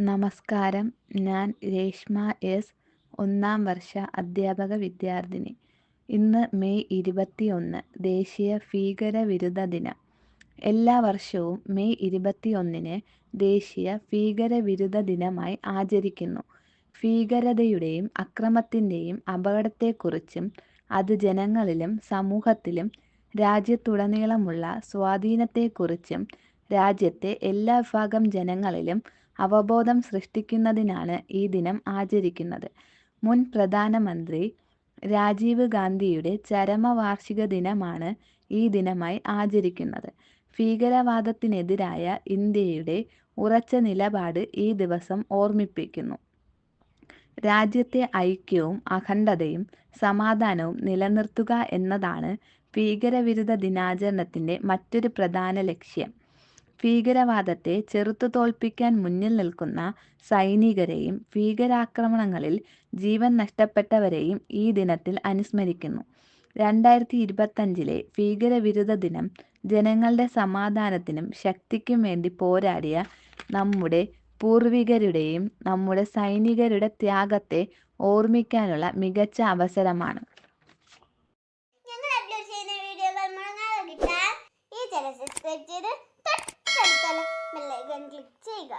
നമസ്കാരം. ഞാൻ രേഷ്മ എസ് ഒന്നാം വർഷ അധ്യാപക വിദ്യാർത്ഥിനി. ഇന്ന് മെയ് ഇരുപത്തി ഒന്ന് ദേശീയ ഭീകരവിരുദ്ധ ദിനം. എല്ലാ വർഷവും മെയ് ഇരുപത്തി ഒന്നിന് ദേശീയ ഭീകരവിരുദ്ധ ദിനമായി ആചരിക്കുന്നു. ഭീകരതയുടെയും അക്രമത്തിന്റെയും അപകടത്തെക്കുറിച്ചും അത് ജനങ്ങളിലും സമൂഹത്തിലും രാജ്യത്തുടനീളമുള്ള സ്വാധീനത്തെക്കുറിച്ചും രാജ്യത്തെ എല്ലാ വിഭാഗം ജനങ്ങളിലും അവബോധം സൃഷ്ടിക്കുന്നതിനാണ് ഈ ദിനം ആചരിക്കുന്നത്. മുൻ പ്രധാനമന്ത്രി രാജീവ് ഗാന്ധിയുടെ ചരമവാർഷിക ദിനമാണ് ഈ ദിനമായി ആചരിക്കുന്നത്. ഭീകരവാദത്തിനെതിരായ ഇന്ത്യയുടെ ഉറച്ച നിലപാട് ഈ ദിവസം ഓർമ്മിപ്പിക്കുന്നു. രാജ്യത്തെ ഐക്യവും അഖണ്ഡതയും സമാധാനവും നിലനിർത്തുക എന്നതാണ് ഭീകരവിരുദ്ധ ദിനാചരണത്തിന്റെ മറ്റൊരു പ്രധാന ലക്ഷ്യം. ഭീകരവാദത്തെ ചെറുത്തുതോൽപ്പിക്കാൻ മുന്നിൽ നിൽക്കുന്ന സൈനികരെയും ഭീകരാക്രമണങ്ങളിൽ ജീവൻ നഷ്ടപ്പെട്ടവരെയും ഈ ദിനത്തിൽ അനുസ്മരിക്കുന്നു. രണ്ടായിരത്തി ഇരുപത്തഞ്ചിലെ ഭീകരവിരുദ്ധ ദിനം ജനങ്ങളുടെ സമാധാനത്തിനും ശക്തിക്കും വേണ്ടി പോരാടിയ നമ്മുടെ പൂർവികരുടെയും നമ്മുടെ സൈനികരുടെ ത്യാഗത്തെ ഓർമ്മിക്കാനുള്ള മികച്ച അവസരമാണ്. ഞങ്ങൾ അപ്ലോഡ് ചെയ്യുന്ന വീഡിയോകൾ ഈ ചാനൽ സബ്സ്ക്രൈബ് ചെയ്ത് ബെല്ലൈക്കൺ ക്ലിക്ക് ചെയ്യുക